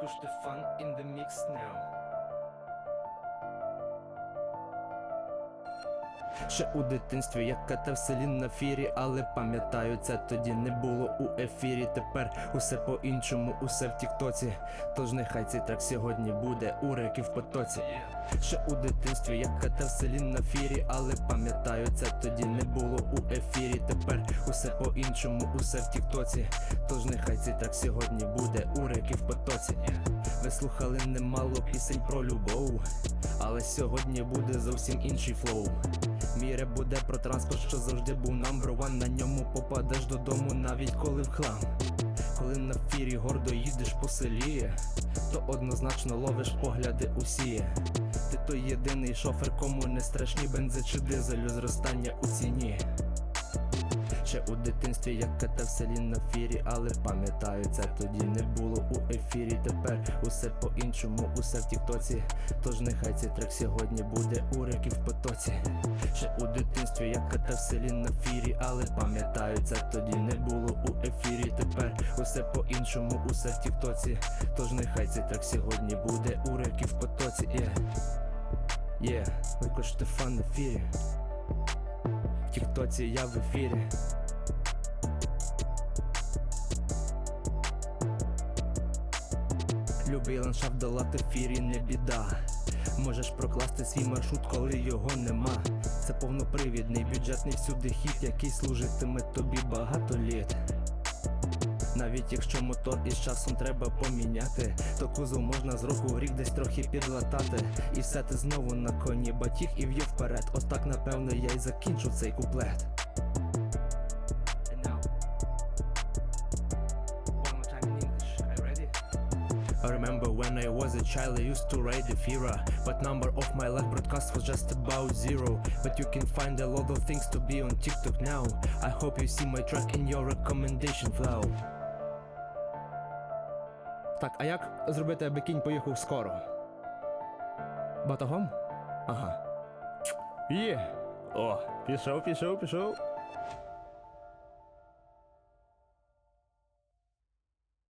push the fun in the mix now. Ще у дитинстві я катав селі на фірі, але пам'ятаю, це тоді не було у ефірі. Тепер усе по-іншому, усе в тіктоці. Тож нехай цей трек сьогодні буде у реки в потоці. Ще у дитинстві я катав селі на фірі, але пам'ятаю, це тоді не було у ефірі. Тепер усе по-іншому, усе в тіктоці. Тож нехай цей трек сьогодні буде у реки в потоці. Ви слухали немало пісень про любов, але сьогодні буде зовсім інший флоу. Мій реп буде про транспорт, що завжди був number one На ньому попадеш додому, навіть коли в хлам. Коли на фірі гордо їдеш по селі, то однозначно ловиш погляди усі. Ти той єдиний шофер, кому не страшні бензи чи дизелю зростання у ціні. Ще у дитинстві я катав в селі на фірі, але пам'ятаю, це тоді не було у ефірі. Тепер усе по-іншому, усе в тіктоці. Тож нехай цей трек сьогодні буде у реки в потоці. Ще у дитинстві я катав в селі на фірі, але пам'ятаю, це тоді не було у ефірі. Тепер усе по-іншому, усе в тіктоці. Тож нехай цей трек сьогодні буде у реки в потоці. Yeah. Yeah, ви хочете фан на фірі. Тіктоці я в ефірі. Любий ландшафт долати фірі не біда. Можеш прокласти свій маршрут, коли його нема. Це повнопривідний бюджетний всюди хід, який служитиме тобі багато літ. Навіть якщо мотор із часом треба поміняти, то кузов можна з року в рік десь трохи підлатати. І все ти знову на коні, батіг і в'їв вперед. Отак, напевно, я й закінчу цей куплет. I remember when I was a child, I used to ride the Fira, but number of my live broadcast was just about zero. But you can find a lot of things to be on TikTok now. I hope you see my track in your recommendation flow. Так, а як зробити, аби кінь поїхав скоро? Батогом? Ага. Є. О, пішов, пішов, пішов.